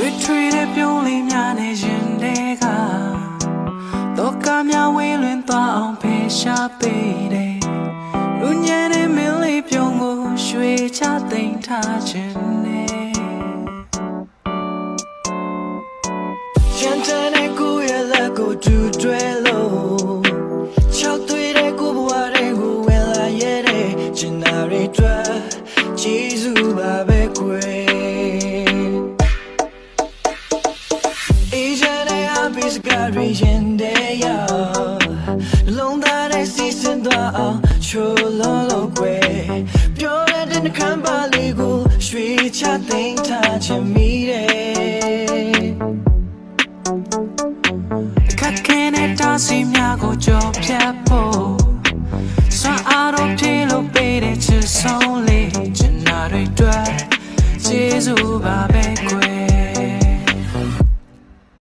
လွေထွေတဲ့ပြုံးလေးများနဲ့ရင်တွေကတော့ကများဝေးလွင်သွားအောင်ဖေရှားပေးတယ်လူညံတဲ့မင်းလေးပြုံးကိုရွှေချသိမ်းထားခြင်းနဲ့ရှမ်းတဲ့ကိုရဲ့လက်ကိုတူတွဲလို့ချောက်သွေးတဲ့ကိုဘဝတွေကိုဝယ်လာရဲ့တဲ့ကျင်နာတွေတွေ့ ပိစကားတွေရင်တဲ့ရလုံးသားတဲ့စီစဉ်သွားအောင်ချိုးလုံးလုံးကွယ်ပြောရတဲ့နှခမ်းပါလေးကိုရွှေချသိမ်းထားချင်မိတယ်ခက်ခဲတဲ့တားစီများကိုကြော်ဖြတ်ဖို့စွမ်းအားတော့ပြေလို့ပေးတဲ့ချစ်ဆုံးလေးချင်နာတွေတွေ့ကျေးဇူးပါပဲကွယ်